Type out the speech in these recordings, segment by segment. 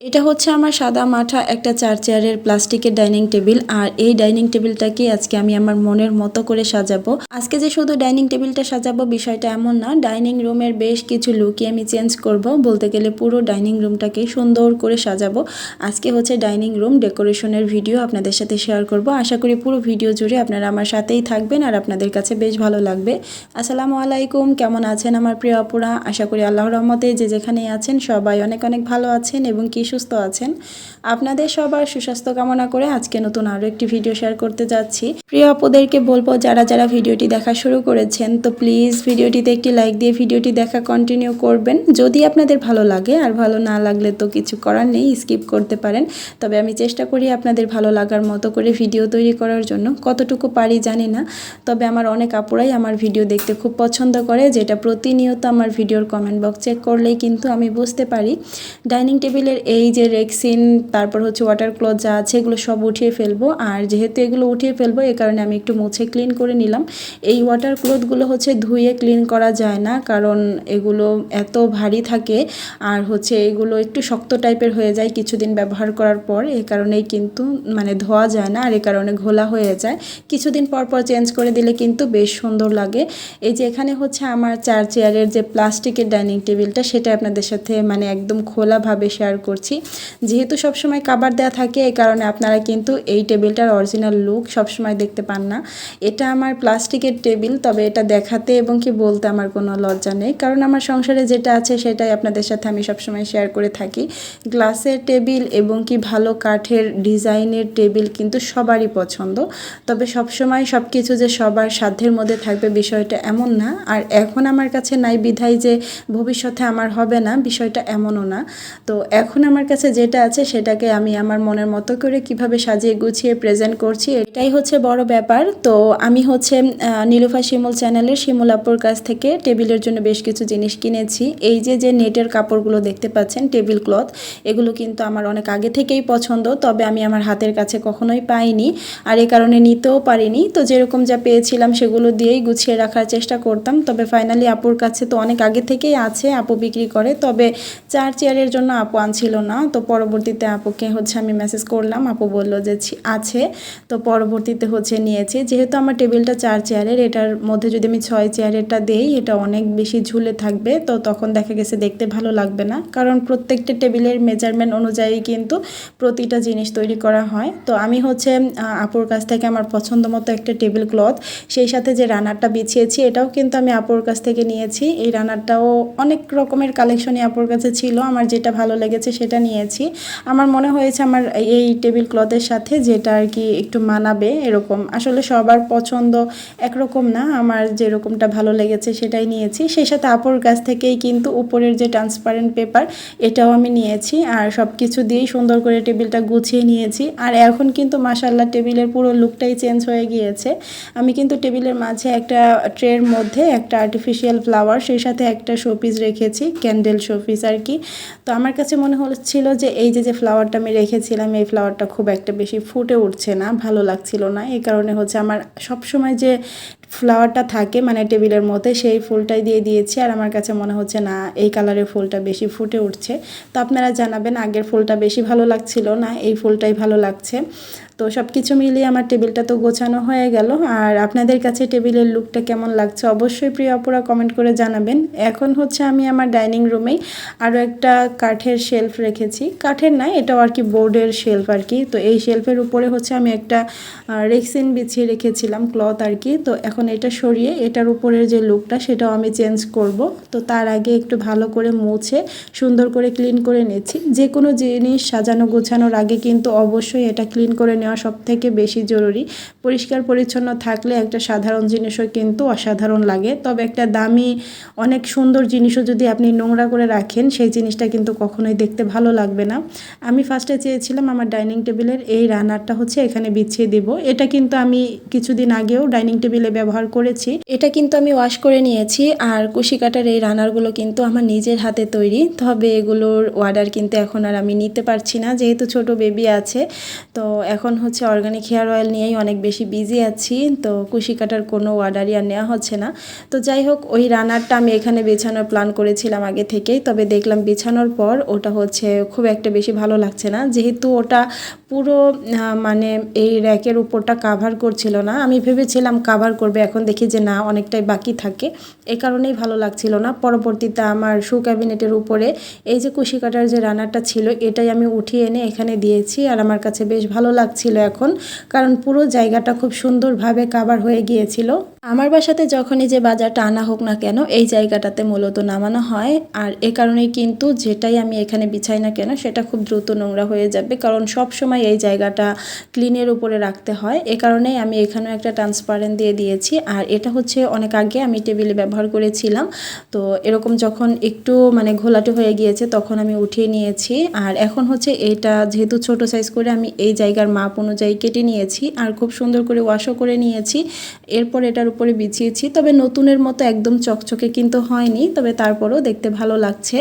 এটা হচ্ছে আমার সাদা মাঠা একটা চার চেয়ারের প্লাস্টিকের ডাইনিং টেবিল, আর এই ডাইনিং টেবিলটাকে আজকে আমি আমার মনের মতো করে সাজাবো। আজকে যে শুধু ডাইনিং টেবিলটা সাজাবো বিষয়টা এমন না, ডাইনিং রুমের বেশ কিছু লুকই আমি চেঞ্জ করব। বলতে গেলে পুরো ডাইনিং রুমটাকে সুন্দর করে সাজাবো। আজকে হচ্ছে ডাইনিং রুম ডেকোরেশনের ভিডিও আপনাদের সাথে শেয়ার করব। আশা করি পুরো ভিডিও জুড়ে আপনারা আমার সাথেই থাকবেন, আর আপনাদের কাছে বেশ ভালো লাগবে। আসসালামু আলাইকুম, কেমন আছেন আমার প্রিয় আপুরা? আশা করি আল্লাহর রহমতে যে যেখানেই আছেন সবাই অনেক অনেক ভালো আছেন, এবং কি সুস্থ আছেন। আপনাদের সবার সুস্বাস্থ্য কামনা করে আজকে নতুন আরও একটি ভিডিও শেয়ার করতে যাচ্ছি। প্রিয় আপুদেরকে বলব, যারা যারা ভিডিওটি দেখা শুরু করেছেন, তো প্লিজ ভিডিওটিতে একটি লাইক দিয়ে ভিডিওটি দেখা কন্টিনিউ করবেন। যদি আপনাদের ভালো লাগে আর ভালো না লাগলে তো কিছু করার নেই স্কিপ করতে পারেন। তবে আমি চেষ্টা করি আপনাদের ভালো লাগার মতো করে ভিডিও তৈরি করার জন্য। কতটুকু পারি জানি না, তবে আমার অনেক আপুরাই আমার ভিডিও দেখতে খুব পছন্দ করে, যেটা প্রতিনিয়ত আমার ভিডিওর কমেন্ট বক্স চেক করলেই কিন্তু আমি বুঝতে পারি। ডাইনিং টেবিলের এই যে রেক্সিন তারপর হচ্ছে ওয়াটার ক্লথ যা আছে, এগুলো সব উঠিয়ে ফেলব। আর যেহেতু এগুলো উঠিয়ে ফেলব এই কারণে আমি একটু মুছে ক্লিন করে নিলাম। এই ওয়াটার ক্লথগুলো হচ্ছে ধুয়ে ক্লিন করা যায় না, কারণ এগুলো এত ভারী থাকে। আর হচ্ছে এগুলো একটু শক্ত টাইপের হয়ে যায় কিছুদিন ব্যবহার করার পর, এ কারণেই কিন্তু মানে ধোয়া যায় না, আর এ কারণে ঘোলা হয়ে যায়। কিছুদিন পর পর চেঞ্জ করে দিলে কিন্তু বেশ সুন্দর লাগে। এই যে এখানে হচ্ছে আমার চার চেয়ারের যে প্লাস্টিকের ডাইনিং টেবিলটা সেটা আপনাদের সাথে মানে একদম খোলাভাবে শেয়ার করছি। যেহেতু সবসময় কাবার দেওয়া থাকে, এই কারণে আপনারা কিন্তু এই টেবিলটার অরিজিনাল লুক সবসময় দেখতে পান না। এটা আমার প্লাস্টিকের টেবিল, তবে এটা দেখাতে এবং কি বলতে আমার কোনো লজ্জা নেই। কারণ আমার সংসারে যেটা আছে সেটাই আপনাদের সাথে আমি সবসময় শেয়ার করে থাকি। গ্লাসের টেবিল এবং কি ভালো কাঠের ডিজাইনের টেবিল কিন্তু সবারই পছন্দ। তবে সবসময় সব কিছু যে সবার সাধ্যের মধ্যে থাকবে বিষয়টা এমন না। আর এখন আমার কাছে নাই বিধাই যে ভবিষ্যতে আমার হবে না, বিষয়টা এমনও না। তো এখন আমার কাছে যেটা আছে সেটাকে আমি আমার মনের মতো করে কীভাবে সাজিয়ে গুছিয়ে প্রেজেন্ট করছি, এটাই হচ্ছে বড় ব্যাপার। তো আমি হচ্ছে নীলুফা শিমুল চ্যানেলের শিমুল আপুর কাছ থেকে টেবিলের জন্য বেশ কিছু জিনিস কিনেছি। এই যে যে নেটের কাপড়গুলো দেখতে পাচ্ছেন টেবিল ক্লথ এগুলো কিন্তু আমার অনেক আগে থেকেই পছন্দ, তবে আমি আমার হাতের কাছে কখনোই পাইনি। আর এ কারণে নিতেও পারিনি। তো যেরকম যা পেয়েছিলাম সেগুলো দিয়েই গুছিয়ে রাখার চেষ্টা করতাম। তবে ফাইনালি আপুর কাছে তো অনেক আগে থেকেই আছে, আপু বিক্রি করে। তবে চার চেয়ারের জন্য আপু আনছিল না, তো পরবর্তীতে আপুকে হচ্ছে আমি মেসেজ করলাম, আপু বলল যে আছে, তো পরবর্তীতে হচ্ছে নিয়েছি। যেহেতু আমার টেবিলটা চার চেয়ারের, এটার মধ্যে যদি আমি ছয় চেয়ারেরটা দেই, এটা অনেক বেশি ঝুলে থাকবে, তো তখন দেখা গেছে দেখতে ভালো লাগবে না। কারণ প্রত্যেকটা টেবিলের মেজারমেন্ট অনুযায়ী কিন্তু প্রতিটা জিনিস তৈরি করা হয়। তো আমি হচ্ছে আপুর কাছ থেকে আমার পছন্দ মতো একটা টেবিল ক্লথ, সেই সাথে যে রানারটা বিছিয়েছি, এটাও কিন্তু আমি আপুর কাছ থেকে নিয়েছি। এই রানারটাও অনেক রকমের কালেকশনই আপুর কাছে ছিল, আমার যেটা ভালো লেগেছে সেটা নিয়েছি। আমার মনে হয়েছে আমার এই টেবিল ক্লথের সাথে যেটা আর কি একটু মানাবে এরকম। আসলে সবার পছন্দ একরকম না, আমার যেরকমটা ভালো লেগেছে সেটাই নিয়েছি। সেই সাথে আপুর কাছ থেকেই কিন্তু উপরের যে ট্রান্সপারেন্ট পেপার এটাও আমি নিয়েছি। আর সব কিছু দিয়েই সুন্দর করে টেবিলটা গুছিয়ে নিয়েছি। আর এখন কিন্তু মাসাল্লাহ টেবিলের পুরো লুকটাই চেঞ্জ হয়ে গিয়েছে। আমি কিন্তু টেবিলের মাঝে একটা ট্রের মধ্যে একটা আর্টিফিশিয়াল ফ্লাওয়ার সেই সাথে একটা শোপিস রেখেছি ক্যান্ডেল শোপিস আর কি। তো আমার কাছে মনে হচ্ছিল যে এই যে যে ফ্লাওয়ারটা আমি রেখেছিলাম, এই ফ্লাওয়ারটা খুব একটা বেশি ফুটে উঠছে না, ভালো লাগছিল না। এই কারণে হচ্ছে আমার সবসময় যে ফ্লাওয়ারটা থাকে মানে টেবিলের মধ্যে, সেই ফুলটাই দিয়ে দিয়েছি। আর আমার কাছে মনে হচ্ছে, না, এই কালারের ফুলটা বেশি ফুটে উঠছে। তো আপনারা জানাবেন আগের ফুলটা বেশি ভালো লাগছিল না, এই ফুলটাই ভালো লাগছে। তো সব কিছু মিলিয়ে আমার টেবিলটা তো গোছানো হয়ে গেল। আর আপনাদের কাছে টেবিলের লুকটা কেমন লাগছে অবশ্যই প্রিয় অপরা কমেন্ট করে জানাবেন। এখন হচ্ছে আমি আমার ডাইনিং রুমেই আরও একটা কাঠের শেলফ রেখেছি। কাঠের না, এটাও আর কি বোর্ডের শেলফ আর কি। তো এই শেলফের উপরে হচ্ছে আমি একটা রেক্সিন বিছিয়ে রেখেছিলাম ক্লথ আর কি। তো এখন এটা সরিয়ে এটার উপরের যে লুকটা সেটাও আমি চেঞ্জ করব। তো তার আগে একটু ভালো করে মুছে, সুন্দর করে ক্লিন করে নিচ্ছি। যে কোনো জিনিস সাজানো গোছানোর আগে কিন্তু অবশ্যই এটা ক্লিন করে নেওয়া সব থেকে বেশি জরুরি। পরিষ্কার পরিচ্ছন্ন থাকলে একটা সাধারণ জিনিসও কিন্তু অসাধারণ লাগে। তবে একটা দামি, অনেক সুন্দর জিনিসও যদি আপনি নোংরা করে রাখেন, সেই জিনিসটা কিন্তু কখনোই দেখতে ভালো লাগবে না। আমি ফার্স্টে চেয়েছিলাম আমার ডাইনিং টেবিলের এই রানারটা হচ্ছে এখানে বিছিয়ে দেব। এটা কিন্তু আমি কিছুদিন আগেও ডাইনিং টেবিলে ব্যবহার করেছি। এটা কিন্তু আমি ওয়াশ করে নিয়েছি আর কুশি কাটার এই রানারগুলো কিন্তু আমার নিজের হাতে তৈরি। তবে এগুলোর অর্ডার কিন্তু এখন আর আমি নিতে পারছি না। যেহেতু ছোট বেবি আছে, তো এখন হচ্ছে অর্গানিক হেয়ার অয়েল নিয়েই অনেক বেশি বিজি আছি, তো কুশি কাটার কোনো অর্ডারই আর নেওয়া হচ্ছে না। তো যাই হোক, ওই রানারটা আমি এখানে বিছানোর প্ল্যান করেছিলাম আগে থেকেই, তবে দেখলাম বিছানোর পর ওটা হচ্ছে খুব একটা বেশি ভালো লাগছে না। যেহেতু ওটা পুরো মানে এই র্যাকের উপরটা কাভার করছিল না, আমি ভেবেছিলাম কাভার করবে, এখন দেখি যে না, অনেকটাই বাকি থাকে। এ কারণেই ভালো লাগছিল না। পরবর্তীতে আমার শু ক্যাবিনেটের উপরে এই যে কুশি কাটার যে রানারটা ছিল, এটাই আমি উঠিয়ে এনে এখানে দিয়েছি, আর আমার কাছে বেশ ভালো লাগছিল এখন, কারণ পুরো জায়গাটা খুব সুন্দরভাবে কাভার হয়ে গিয়েছিল। আমার বাসাতে যখনই যে বাজারটা আনা হোক না কেন, এই জায়গাটাতে মূলত নামানো হয়। আর এ কারণেই কিন্তু যেটাই আমি এখানে বিছাই না কেন, সেটা খুব দ্রুত নোংরা হয়ে যাবে, কারণ সব সময় এই জায়গাটা ক্লিনের উপরে রাখতে হয়। এ কারণেই আমি এখানেও একটা ট্রান্সপারেন্ট দিয়ে দিয়েছি। আর এটা হচ্ছে অনেক আগে আমি টেবিলে ব্যবহার করেছিলাম। তো এরকম যখন একটু মানে ঘোলাটে হয়ে গিয়েছে, তখন আমি উঠিয়ে নিয়েছি। আর এখন হচ্ছে এটা যেহেতু ছোট সাইজ করে আমি এই জায়গার মাপ অনুযায়ী কেটে নিয়েছি আর খুব সুন্দর করে ওয়াশও করে নিয়েছি। এরপর এটার উপরে বিছিয়েছি। তবে নতুনের মতো একদম চকচকে কিন্তু হয়নি, তবে তারপরেও দেখতে ভালো লাগছে।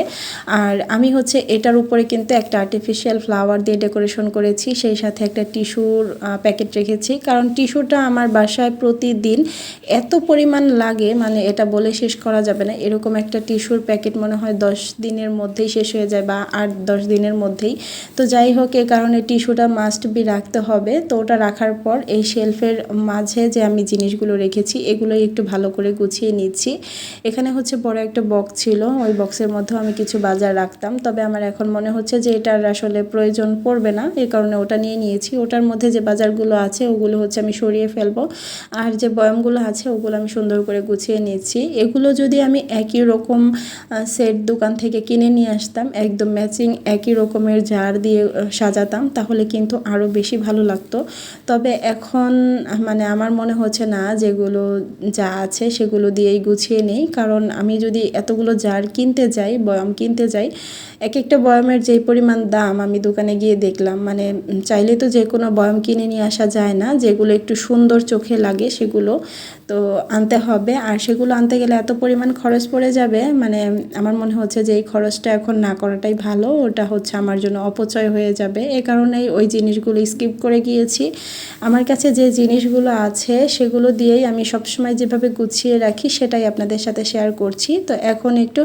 আর আমি হচ্ছে এটার উপরে কিন্তু একটা আর্টিফিশিয়াল ফ্লাওয়ার দিয়ে ডেকোরেশন করেছি, সেই সাথে একটা টিস্যুর প্যাকেট রেখেছি। কারণ টিস্যুটা আমার বাসায় প্রতিদিন এত পরিমাণ লাগে মানে এটা বলে শেষ করা যাবে না। এরকম একটা টিস্যুর প্যাকেট মনে হয় দশ দিনের মধ্যেই শেষ হয়ে যায় বা আট, দশ দিনের মধ্যেই। তো যাই হোক এই কারণে টিস্যুটা মাস্ট বি রাখতে হবে, তো ওটা রাখার পর এই শেলফের মাঝে যে আমি জিনিসগুলো রেখেছি, এগুলোই একটু ভালো করে গুছিয়ে নিচ্ছি। এখানে হচ্ছে বড় একটা বক্স ছিল, ওই বক্সের মধ্যেও আমি কিছু বাজার রাখতাম। তবে আমার এখন মনে হচ্ছে যে এটার আসলে প্রয়োজন পড়বে না এই কারণে ওটা নিয়ে নিয়েছি। ওটার মধ্যে যে বাজারগুলো আছে, ওগুলো হচ্ছে আমি সরিয়ে ফেলব। আর যে বয়ামগুলো আছে, ওগুলো আমি সুন্দর করে গুছিয়ে নিচ্ছি। এগুলো যদি আমি একই রকম সেট দোকান থেকে কিনে নিয়ে আসতাম, একদম ম্যাচিং একই রকমের জার দিয়ে সাজাতাম, তাহলে কিন্তু আরও বেশি ভালো লাগতো। তবে এখন মানে আমার মনে হচ্ছে না যেগুলো যা আছে সেগুলো দিয়েই গুছিয়ে নেই। কারণ আমি যদি এতগুলো জার কিনতে যাই, বয়াম কিনতে যাই এক একটা বয়ামের যেই পরিমাণ দাম আমি দোকানে গিয়ে দেখলাম মানে চাইলে তো যে কোনো বয়াম কিনে নিয়ে আসা যায় না, যেগুলো একটু সুন্দর চোখে লাগে সেগুলো তো আনতে হবে। আর সেগুলো আনতে গেলে এত পরিমাণ খরচ পড়ে যাবে মানে আমার মনে হচ্ছে যে এই খরচটা এখন না করাটাই ভালো, ওটা হচ্ছে আমার জন্য অপচয় হয়ে যাবে। এ কারণেই ওই জিনিসগুলো স্কিপ করে গিয়েছি। আমার কাছে যে জিনিসগুলো আছে, সেগুলো দিয়েই আমি সবসময় যেভাবে গুছিয়ে রাখি, সেটাই আপনাদের সাথে শেয়ার করছি। তো এখন একটু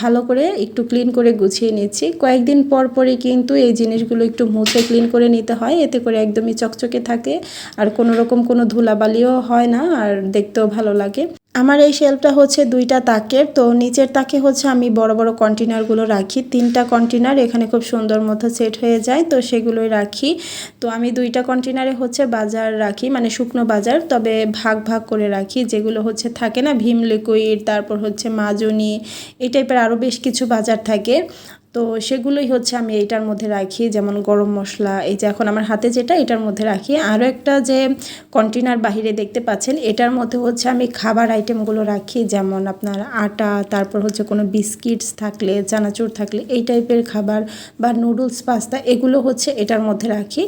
ভালো করে একটু ক্লিন করে গুছিয়ে নিচ্ছি। কয়েকদিন পর পরই কিন্তু এই জিনিসগুলো একটু মুছে ক্লিন করে নিতে হয়। এতে করে একদমই চকচকে থাকে, আর কোনো রকম কোনো ধুলাবালিও হয় না, আর দেখতেও ভালো লাগে। আমার এই শেলফটা হচ্ছে দুইটা তাকের, তো নিচের তাকে হচ্ছে আমি বড় বড় কন্টেনারগুলো রাখি। তিনটা কন্টেনার এখানে খুব সুন্দর মতো সেট হয়ে যায়, তো সেগুলোই রাখি। তো আমি দুইটা কন্টেনারে হচ্ছে বাজার রাখি মানে শুকনো বাজার, তবে ভাগ ভাগ করে রাখি, যেগুলো হচ্ছে থাকে না, ভীম লিকুইড, তারপর হচ্ছে মাজনি, এই টাইপের আরও বেশ কিছু বাজার থাকে। তো সেগুলোই হচ্ছে আমি এইটার মধ্যে রাখি, যেমন গরম মশলা, এই যে এখন আমার হাতে যেটা এটার মধ্যে রাখি। আরও একটা যে কন্টেনার বাহিরে দেখতে পাচ্ছেন, এটার মধ্যে হচ্ছে আমি খাবার আইটেমগুলো রাখি, যেমন আপনার আটা, তারপর হচ্ছে কোনো বিস্কিটস থাকলে, চানাচুর থাকলে, এই টাইপের খাবার বা নুডলস পাস্তা এগুলো হচ্ছে এটার মধ্যে রাখি।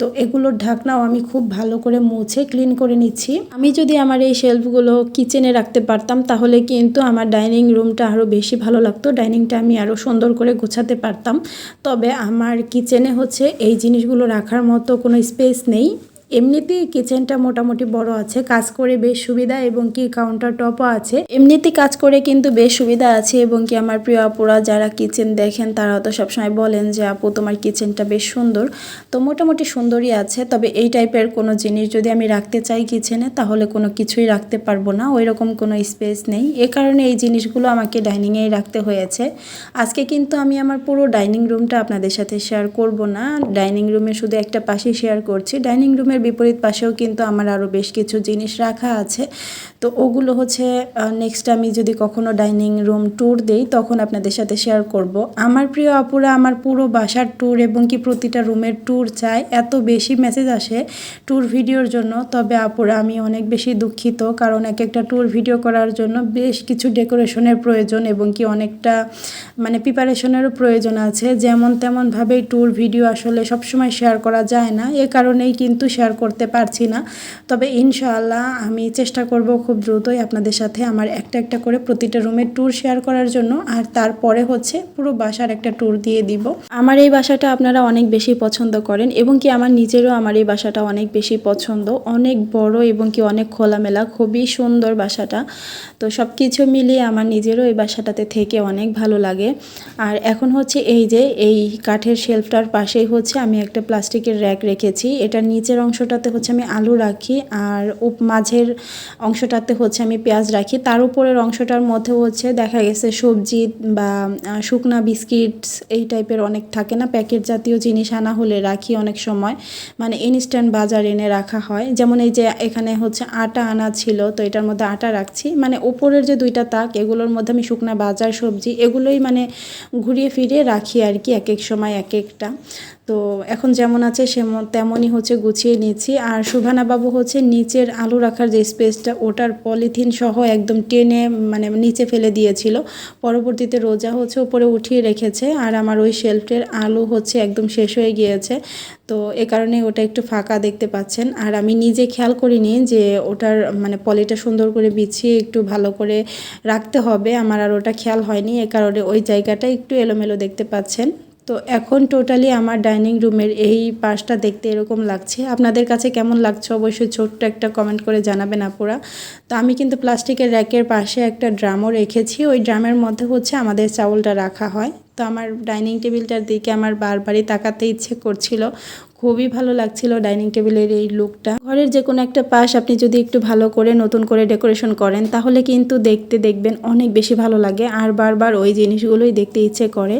তো এগুলোর ঢাকনাও আমি খুব ভালো করে মুছে ক্লিন করে নিচ্ছি। আমি যদি আমার এই শেলফগুলো কিচেনে রাখতে পারতাম, তাহলে কিন্তু আমার ডাইনিং রুমটা আরও বেশি ভালো লাগতো। ডাইনিংটা আমি আরও সুন্দর করে গোছাতে পারতাম। তবে আমার কিচেনে হচ্ছে এই জিনিসগুলো রাখার মতো কোনো স্পেস নেই। এমনিতেই কিচেনটা মোটামুটি বড় আছে, কাজ করে বেশ সুবিধা এবং কি কাউন্টার টপও আছে। এমনিতে কাজ করে কিন্তু বেশ সুবিধা আছে এবং কি আমার প্রিয় আপুরা যারা কিচেন দেখেন তারা তো সবসময় বলেন যে, আপু, তোমার কিচেনটা বেশ সুন্দর। তো মোটামুটি সুন্দরই আছে, তবে এই টাইপের কোনো জিনিস যদি আমি রাখতে চাই কিচেনে তাহলে কোনো কিছুই রাখতে পারব না। ওই রকম কোনো স্পেস নেই। এ কারণে এই জিনিসগুলো আমাকে ডাইনিংয়েই রাখতে হয়েছে। আজকে কিন্তু আমি আমার পুরো ডাইনিং রুমটা আপনাদের সাথে শেয়ার করব না। ডাইনিং রুমে শুধু একটা পাশে শেয়ার করছি। ডাইনিং রুমের বিপরীত পাশেও কিন্তু আমার আরও বেশ কিছু জিনিস রাখা আছে। তো ওগুলো হচ্ছে নেক্সট আমি যদি কখনো ডাইনিং রুম ট্যুর দেই, তখন আপনাদের সাথে শেয়ার করব। আমার প্রিয় আপুরা, আমার পুরো বাসার ট্যুর এবং কি প্রতিটা রুমের ট্যুর চায় এত বেশি মেসেজ আসে ট্যুর ভিডিওর জন্য, তবে আপুরা, আমি অনেক বেশি দুঃখিত। কারণ এক একটা ট্যুর ভিডিও করার জন্য বেশ কিছু ডেকোরেশনের প্রয়োজন এবং কি অনেকটা মানে প্রিপারেশনেরও প্রয়োজন আছে। যেমন তেমনভাবেই ট্যুর ভিডিও আসলে সবসময় শেয়ার করা যায় না। এ কারণেই কিন্তু শেয়ার শেয়ার করতে পারছি না। তবে ইনশাআল্লাহ আমি চেষ্টা করব খুব দ্রুতই আপনাদের সাথে আমার একটা একটা করে প্রতিটা রুমের ট্যুর শেয়ার করার জন্য। আর তারপরে হচ্ছে পুরো বাসার একটা ট্যুর দিয়ে দিব। আমার এই বাসাটা আপনারা অনেক বেশি পছন্দ করেন এবং কি আমার নিজেরও আমার এই বাসাটা অনেক বেশি পছন্দ। অনেক বড় এবং কি অনেক খোলামেলা, খুবই সুন্দর বাসাটা। তো সব কিছু মিলিয়ে আমার নিজেরও এই বাসাটাতে থেকে অনেক ভালো লাগে। আর এখন হচ্ছে এই যে এই কাঠের শেলফটার পাশেই হচ্ছে আমি একটা প্লাস্টিকের র্যাক রেখেছি। এটার নিচের অংশটাতে হচ্ছে আমি আলু রাখি আর উপ মাঝের অংশটাতে হচ্ছে আমি পেঁয়াজ রাখি। তার উপরের অংশটার মধ্যে হচ্ছে দেখা গেছে সবজি বা শুকনা বিস্কিটস এই টাইপের অনেক থাকে না, প্যাকেট জাতীয় জিনিস আনা হলে রাখি অনেক সময়। মানে ইনস্ট্যান্ট বাজার এনে রাখা হয়। যেমন এই যে এখানে হচ্ছে আটা আনা ছিল, তো এটার মধ্যে আটা রাখছি। মানে উপরের যে দুইটা তাক, এগুলোর মধ্যে আমি শুকনা বাজার সবজি এগুলোই মানে ঘুরিয়ে ফিরিয়ে রাখি আর কি এক এক সময় এক একটা তো এখন যেমন আছে সেমন, তেমনই হচ্ছে গুছিয়ে নিচ্ছি আর সুভানা বাবু হচ্ছে নিচের আলু রাখার যে স্পেসটা, ওটার পলিথিন সহ একদম টেনে মানে নিচে ফেলে দিয়েছিল। পরবর্তীতে রোজা হচ্ছে উপরে উঠিয়ে রেখেছে। আর আমার ওই শেলফের আলু হচ্ছে একদম শেষ হয়ে গিয়েছে। তো এ কারণে ওটা একটু ফাঁকা দেখতে পাচ্ছেন। আর আমি নিজে খেয়াল করিনি যে ওটার মানে পলিটা সুন্দর করে বিছিয়ে একটু ভালো করে রাখতে হবে। আমার আর ওটা খেয়াল হয়নি। এ কারণে ওই জায়গাটা একটু এলোমেলো দেখতে পাচ্ছেন। তো এখন টোটালি আমার ডাইনিং রুমের এই পাশটা দেখতে এরকম লাগছে। আপনাদের কাছে কেমন লাগছে অবশ্যই ছোট্ট একটা কমেন্ট করে জানাবেন আপুরা। তো আমি কিন্তু প্লাস্টিকের র্যাকের পাশে একটা ড্রামও রেখেছি। ওই ড্রামের মধ্যে হচ্ছে আমাদের চাউলটা রাখা হয়। তো আমার ডাইনিং টেবিলটার দিকে আমার বারবারই তাকাতে ইচ্ছে করছিল। খুবই ভালো লাগছিল ডাইনিং টেবিলের এই লুকটা। ঘরের যে কোনো একটা পাশ আপনি যদি একটু ভালো করে নতুন করে ডেকোরেশন করেন, তাহলে কিন্তু দেখতে দেখবেন অনেক বেশি ভালো লাগে। আর বারবার ওই জিনিসগুলোই দেখতে ইচ্ছে করে।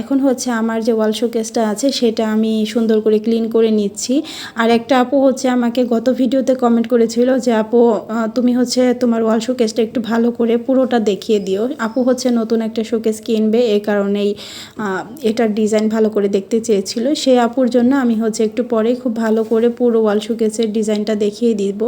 এখন হচ্ছে আমার যে ওয়াল শোকেসটা আছে, সেটা আমি সুন্দর করে ক্লিন করে নিচ্ছি। আর একটা আপু হচ্ছে আমাকে গত ভিডিওতে কমেন্ট করেছিল যে, আপু তুমি হচ্ছে তোমার ওয়াল শোকেসটা একটু ভালো করে পুরোটা দেখিয়ে দিও। আপু হচ্ছে নতুন একটা শোকেস কিনবে, এ কারণেই এটার ডিজাইন ভালো করে দেখতে চেয়েছিল। সেই আপুর জন্য আমি হচ্ছে একটু পরে খুব ভালো করে পুরো ওয়াল শোকেসের ডিজাইনটা দেখিয়ে দিব।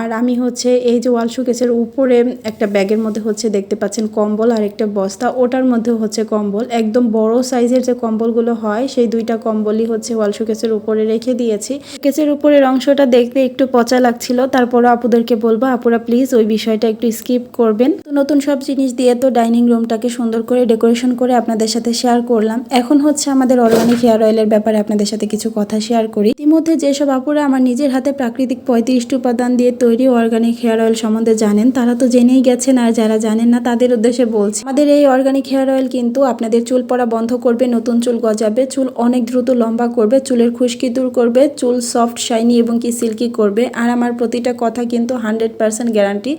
আর আমি হচ্ছে এই যে ওয়াল শোকেসের উপরে একটা ব্যাগের মধ্যে হচ্ছে দেখতে পাচ্ছেন কম্বল আর একটা বস্তা। ওটার মধ্যে হচ্ছে কম্বল। একদম বড় সাইজের যে কম্বলগুলো হয়, সেই দুইটা কম্বলই হচ্ছে ওয়াল শোকেসের উপরে রেখে দিয়েছি। শোকেসের উপরের অংশটা দেখতে একটু পচা লাগছিল। তারপরও আপুদেরকে বলব, আপুরা প্লিজ ওই বিষয়টা একটু স্কিপ করবেন। নতুন সব জিনিস দিয়ে তো ডাইনিং রুমটাকে সুন্দর করে ডেকোরেশন করে আপনাদের সাথে শেয়ার করলাম। এখন হচ্ছে আমাদের অর্গানিক হেয়ার অয়েলের ব্যাপারে আপনাদের সাথে কিছু কথা শেয়ার করি। ইতিমধ্যে যেসব আপুরা আমার নিজের হাতে প্রাকৃতিক পঁয়ত্রিশটি উপাদান দিয়ে তৈরি অর্গানিক হেয়ার অয়েল সম্বন্ধে জানেন, তারা তো জেনেই গেছেন আর যারা জানেন না তাদের উদ্দেশ্যে বলছি। আমাদের এই অর্গানিক হেয়ার অয়েল কিন্তু আপনাদের চুল পড়া বন্ধ করবে, নতুন চুল গজাবে, চুল অনেক দ্রুত লম্বা করবে, চুলের খুশকি দূর করবে, চুল সফট শাইনি এবং কি সিল্কি করবে। আর আমার প্রতিটা কথা কিন্তু হান্ড্রেড পার্সেন্ট গ্যারান্টি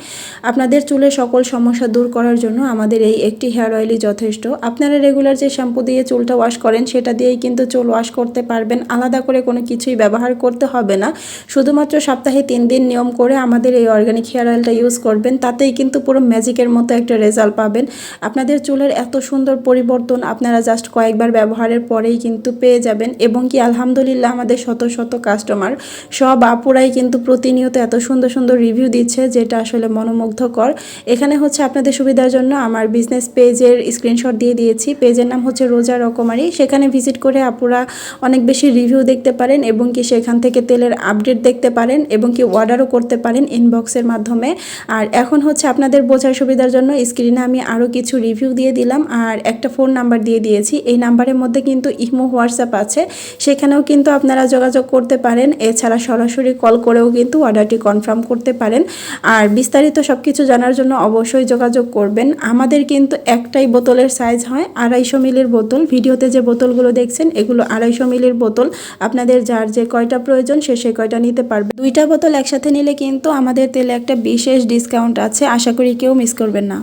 আপনাদের চুলের সকল সমস্যা দূর করার জন্য আমাদের এই একটি হেয়ার অয়েলই যথেষ্ট। আপনারা রেগুলার যে শ্যাম্পু দিয়ে চুলটা ওয়াশ করেন, সেটা দিয়েই কিন্তু চুল ওয়াশ করতে পারবেন। আলাদা করে কোনো কিছুই ব্যবহার করতে হবে না। শুধুমাত্র সপ্তাহে তিন দিন নিয়ম করে আমাদের এই অর্গানিক হেয়ার অয়েলটা ইউজ করবেন, তাতেই কিন্তু পুরো ম্যাজিকের মতো একটা রেজাল্ট পাবেন। আপনাদের চুলের এত সুন্দর পরিবর্তন আপনারা জাস্ট কয়েকবার ব্যবহারের পরেই কিন্তু পেয়ে যাবেন এবং কি আলহামদুলিল্লাহ আমাদের শত শত কাস্টমার সব আপুরাই কিন্তু প্রতিনিয়ত এত সুন্দর সুন্দর রিভিউ দিচ্ছে যেটা আসলে মনোমুগ্ধকর। এখানে হচ্ছে আপনাদের সুবিধার জন্য আমার বিজনেস পেজের স্ক্রিনশট দিয়ে দিয়েছি। পেজের নাম হচ্ছে রোজা রকমারি। সেখানে ভিজিট করে আপুরা অনেক বেশি রিভিউ দেখতে পারেন এবং কি সেখান থেকে তেলের আপডেট দেখতে পারেন এবং কি অর্ডারও করতে পারেন ইনবক্সের মাধ্যমে। আর এখন হচ্ছে আপনাদের বোঝার সুবিধার জন্য স্ক্রিনে আমি আরও কিছু রিভিউ দিয়ে দিলাম। আর একটা ফোন নাম্বার দিয়ে দিয়েছি। এই নাম্বারের মধ্যে কিন্তু ইমো, হোয়াটসঅ্যাপ আছে। সেখানেও কিন্তু আপনারা যোগাযোগ করতে পারেন। এছাড়া সরাসরি কল করেও কিন্তু অর্ডারটি কনফার্ম করতে পারেন। আর বিস্তারিত সব কিছু জানার জন্য অবশ্যই যোগাযোগ করবেন। আমাদের কিন্তু একটাই বোতলের সাইজ হয় আড়াইশো মিলির বোতল। ভিডিওতে যে বোতলগুলো দেখছেন, এগুলো আড়াইশো মিলির বোতল। আপনাদের যার যে কয়টা প্রয়োজন সে সে কয়টা নিতে পারবে। দুইটা বোতল একসাথে নিলে কিন্তু আমাদের তেলে একটা বিশেষ ডিসকাউন্ট আছে। আশা করি কেউ মিস করবেন না।